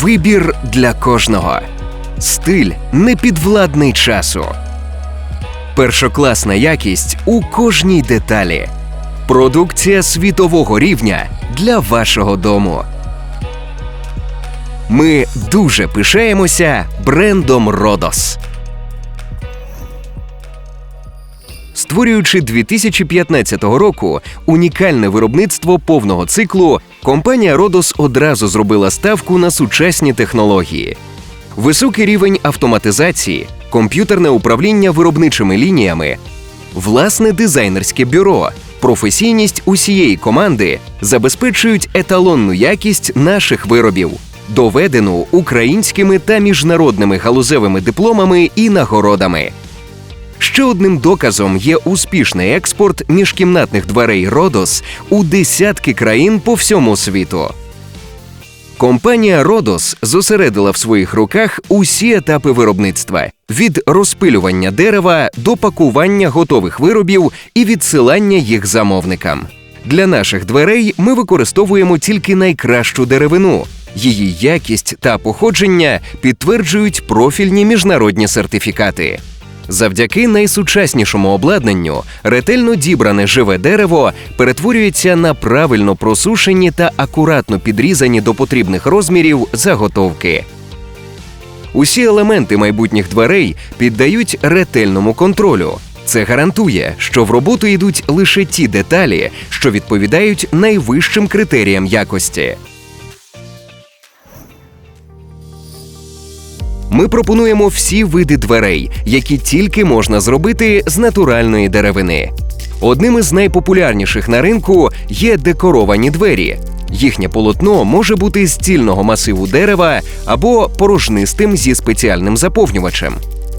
Вибір для кожного. Стиль непідвладний часу. Першокласна якість у кожній деталі. Продукція світового рівня для вашого дому. Ми дуже пишаємося брендом Родос. Створюючи 2015 року унікальне виробництво повного циклу, компанія Родос одразу зробила ставку на сучасні технології. Високий рівень автоматизації, комп'ютерне управління виробничими лініями, власне дизайнерське бюро, професійність усієї команди забезпечують еталонну якість наших виробів, доведену українськими та міжнародними галузевими дипломами і нагородами. Ще одним доказом є успішний експорт міжкімнатних дверей Родос у десятки країн по всьому світу. Компанія Родос зосередила в своїх руках усі етапи виробництва від розпилювання дерева до пакування готових виробів і відсилання їх замовникам. Для наших дверей ми використовуємо тільки найкращу деревину. Її якість та походження підтверджують профільні міжнародні сертифікати. Завдяки найсучаснішому обладнанню ретельно дібране живе дерево перетворюється на правильно просушені та акуратно підрізані до потрібних розмірів заготовки. Усі елементи майбутніх дверей піддають ретельному контролю. Це гарантує, що в роботу йдуть лише ті деталі, що відповідають найвищим критеріям якості. Ми пропонуємо всі види дверей, які тільки можна зробити з натуральної деревини. Одним із найпопулярніших на ринку є декоровані двері. Їхнє полотно може бути з цільного масиву дерева або порожнистим зі спеціальним заповнювачем.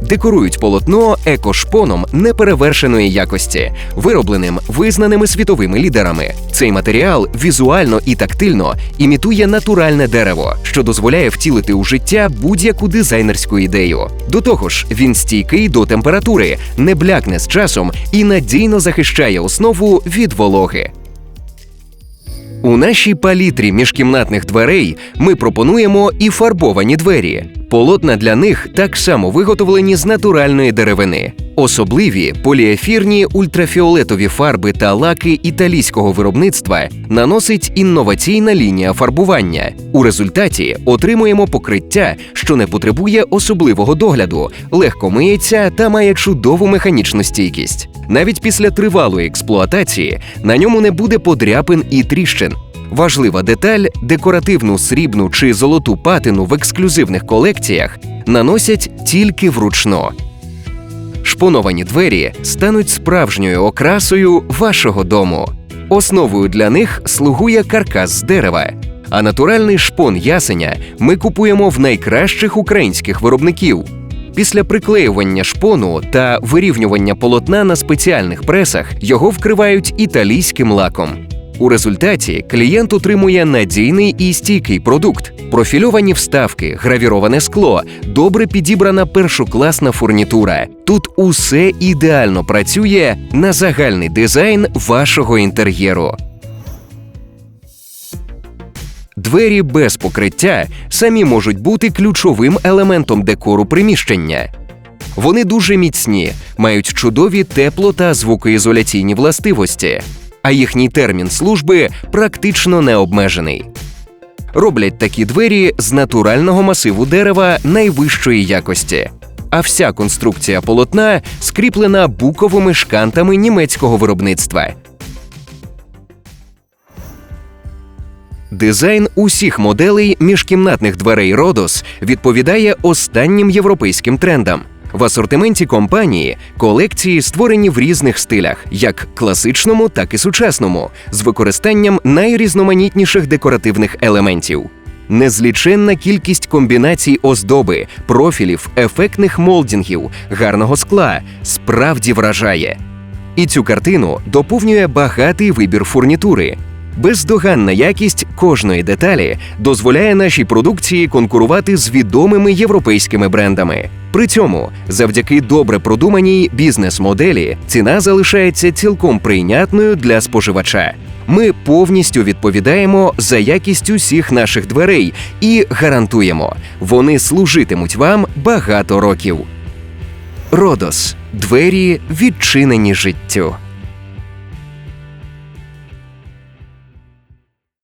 Декорують полотно екошпоном неперевершеної якості, виробленим визнаними світовими лідерами. Цей матеріал візуально і тактильно імітує натуральне дерево, що дозволяє втілити у життя будь-яку дизайнерську ідею. До того ж, він стійкий до температури, не блякне з часом і надійно захищає основу від вологи. У нашій палітрі міжкімнатних дверей ми пропонуємо і фарбовані двері. Полотна для них так само виготовлені з натуральної деревини. Особливі поліефірні ультрафіолетові фарби та лаки італійського виробництва наносить інноваційна лінія фарбування. У результаті отримуємо покриття, що не потребує особливого догляду, легко миється та має чудову механічну стійкість. Навіть після тривалої експлуатації на ньому не буде подряпин і тріщин. Важлива деталь декоративну срібну чи золоту патину в ексклюзивних колекціях наносять тільки вручну. Шпоновані двері стануть справжньою окрасою вашого дому. Основою для них слугує каркас з дерева. А натуральний шпон ясеня ми купуємо в найкращих українських виробників. Після приклеювання шпону та вирівнювання полотна на спеціальних пресах його вкривають італійським лаком. У результаті клієнт отримує надійний і стійкий продукт, профільовані вставки, гравіроване скло, добре підібрана першокласна фурнітура. Тут усе ідеально працює на загальний дизайн вашого інтер'єру. Двері без покриття самі можуть бути ключовим елементом декору приміщення. Вони дуже міцні, мають чудові тепло та звукоізоляційні властивості, а їхній термін служби практично не обмежений. Роблять такі двері з натурального масиву дерева найвищої якості. А вся конструкція полотна скріплена буковими шкантами німецького виробництва. Дизайн усіх моделей міжкімнатних дверей Родос відповідає останнім європейським трендам. В асортименті компанії колекції створені в різних стилях, як класичному, так і сучасному, з використанням найрізноманітніших декоративних елементів. Незліченна кількість комбінацій оздоби, профілів, ефектних молдінгів, гарного скла справді вражає. І цю картину доповнює багатий вибір фурнітури. Бездоганна якість кожної деталі дозволяє нашій продукції конкурувати з відомими європейськими брендами. При цьому, завдяки добре продуманій бізнес-моделі, ціна залишається цілком прийнятною для споживача. Ми повністю відповідаємо за якість усіх наших дверей і гарантуємо, вони служитимуть вам багато років. Родос двері відчинені життю.